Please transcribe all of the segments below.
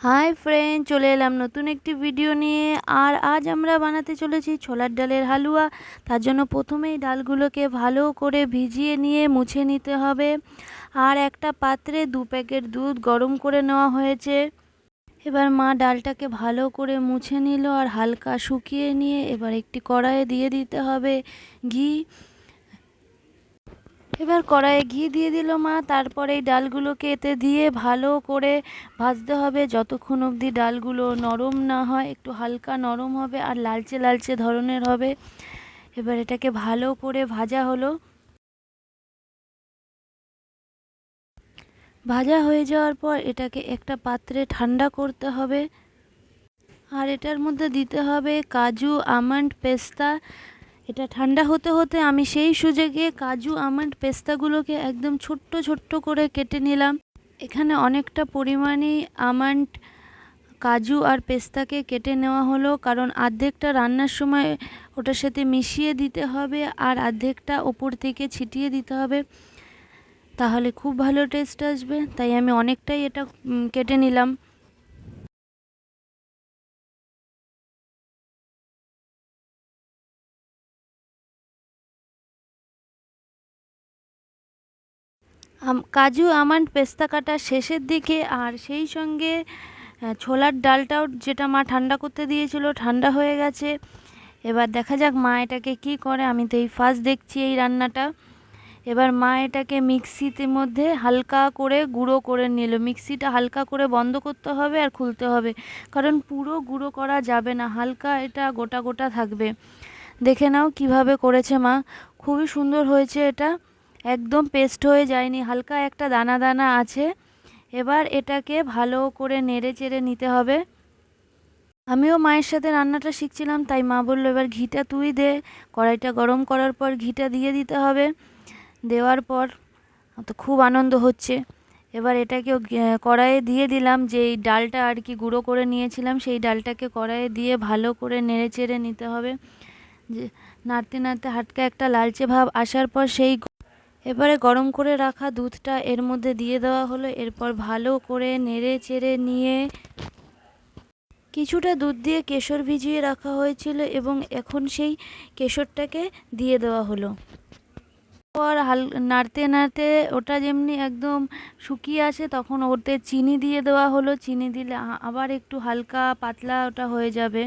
Hi friend, চলে এলাম নতুন একটি ভিডিও নিয়ে। আর আজ আমরা বানাতে চলেছি ছোলার ডালের হালুয়া। তার জন্য প্রথমেই ডালগুলোকে ভালো করে ভিজিয়ে নিয়ে মুছে নিতে হবে। আর একটা পাত্রে দু প্যাকেট দুধ গরম করে নেওয়া হয়েছে। এবার মা ডালটাকে ভালো করে মুছে নিল আর হালকা শুকিয়ে নিয়ে এবার একটি কড়াইয়ে দিয়ে দিতে হবে ঘি। এবার কড়াইয়ে ঘি দিয়ে দিল মা। তারপরে এই ডালগুলোকে এতে দিয়ে ভালো করে ভাজতে হবে। যতক্ষণ অবধি ডালগুলো নরম না হয়, একটু হালকা নরম হবে আর লালচে লালচে ধরনের হবে। এবার এটাকে ভালো করে ভাজা হলো। ভাজা হয়ে যাওয়ার পর এটাকে একটা পাত্রে ঠান্ডা করতে হবে। আর এটার মধ্যে দিতে হবে কাজু, আমন্ড, পেস্তা এটা ঠান্ডা হতে হতে আমি সেই সুযোগে কাজু আমন্ড পেস্তাগুলোকে একদম ছোট্ট ছোট্ট করে কেটে নিলাম। এখানে অনেকটা পরিমাণেই আমন্ড, কাজু আর পেস্তাকে কেটে নেওয়া হলো, কারণ অর্ধেকটা রান্নার সময় ওটার সাথে মিশিয়ে দিতে হবে আর অর্ধেকটা ওপর থেকে ছিটিয়ে দিতে হবে। তাহলে খুব ভালো টেস্ট আসবে, তাই আমি অনেকটাই এটা কেটে নিলাম। কাজু, আমন্ড, পেস্তা কাটা শেষের দিকে আর সেই সঙ্গে ছোলার ডালটাও যেটা মা ঠান্ডা করতে দিয়েছিল, ঠান্ডা হয়ে গেছে। এবার দেখা যাক মা এটাকে কি করে। আমি তো এই ফার্স্ট দেখছি এই রান্নাটা। এবার মা এটাকে মিক্সিতে মধ্যে হালকা করে গুঁড়ো করে নিল। মিক্সিটা হালকা করে বন্ধ করতে হবে আর খুলতে হবে। কারণ পুরো গুঁড়ো করা যাবে না, হালকা এটা গোটা গোটা থাকবে। দেখে নাও কীভাবে করেছে মা। খুবই সুন্দর হয়েছে এটা। একদম পেস্ট হয়ে যায়নি, হালকা একটা দানা দানা আছে। এবার এটাকে ভালো করে নেড়ে চেড়ে নিতে হবে। আমিও মায়ের সাথে রান্নাটা শিখছিলাম, তাই মা বলল, এবার ঘিটা তুই দে। কড়াইটা গরম করার পর ঘিটা দিয়ে দিতে হবে। দেওয়ার পর তো খুব আনন্দ হচ্ছে। এবার এটাকে কড়াইয়ে দিয়ে দিলাম যে ডালটা আর কি গুঁড়ো করে নিয়েছিলাম, সেই ডালটাকে কড়াইয়ে দিয়ে ভালো করে নেড়ে চেড়ে নিতে হবে। যে, নাড়তে নাড়তে হাটকা একটা লালচে ভাব আসার পর সেই এবারে গরম করে রাখা দুধটা এর মধ্যে দিয়ে দেওয়া হলো, এরপর ভালো করে নেড়ে চেড়ে নিয়ে কিছুটা দুধ দিয়ে কেশর ভিজিয়ে রাখা হয়েছিল এবং এখন সেই কেশরটাকে দিয়ে দেওয়া হলো। পর হাল, নাড়তে নাড়তে ওটা যেমনি একদম শুকিয়ে আসে, তখন ওতে চিনি দিয়ে দেওয়া হলো। চিনি দিলে আবার একটু হালকা পাতলা ওটা হয়ে যাবে।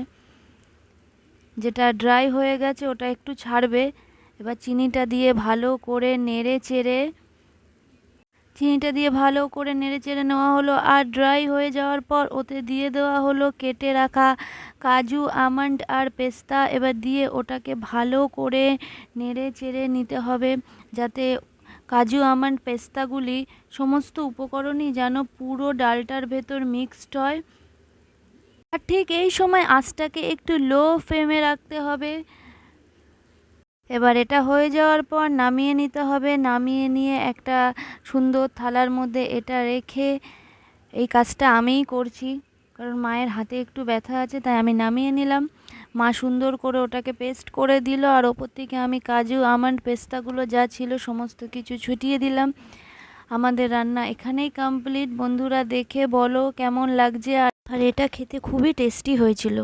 যেটা ড্রাই হয়ে গেছে ওটা একটু ছাড়বে। এবার চিনিটা দিয়ে ভালো করে নেড়ে চেড়ে, চিনিটা দিয়ে ভালো করে নেড়ে চেড়ে নেওয়া হলো আর ড্রাই হয়ে যাওয়ার পর ওতে দিয়ে দেওয়া হলো কেটে রাখা কাজু আমন্ড আর পেস্তা। এবার দিয়ে ওটাকে ভালো করে নেড়ে চেড়ে নিতে হবে যাতে কাজু আমন্ড পেস্তাগুলি সমস্ত উপকরণই যেন পুরো ডালটার ভেতর মিক্সড হয়। আর ঠিক এই সময় আঁচটাকে একটু লো ফ্লেমে রাখতে হবে। এবার এটা হয়ে যাওয়ার পর নামিয়ে নিতে হবে। নামিয়ে নিয়ে একটা সুন্দর থালার মধ্যে এটা রেখে এই কাজটা আমিই করছি। কারণ মায়ের হাতে একটু ব্যথা আছে, তাই আমি নামিয়ে নিলাম। মা সুন্দর করে ওটাকে পেস্ট করে দিল আর ওপর থেকে আমি কাজু, আমন্ড পেস্তাগুলো যা ছিল সমস্ত কিছু ছুটিয়ে দিলাম। আমাদের রান্না এখানেই কমপ্লিট বন্ধুরা দেখে বলো কেমন লাগছে আর এটা খেতে খুবই টেস্টি হয়েছিল।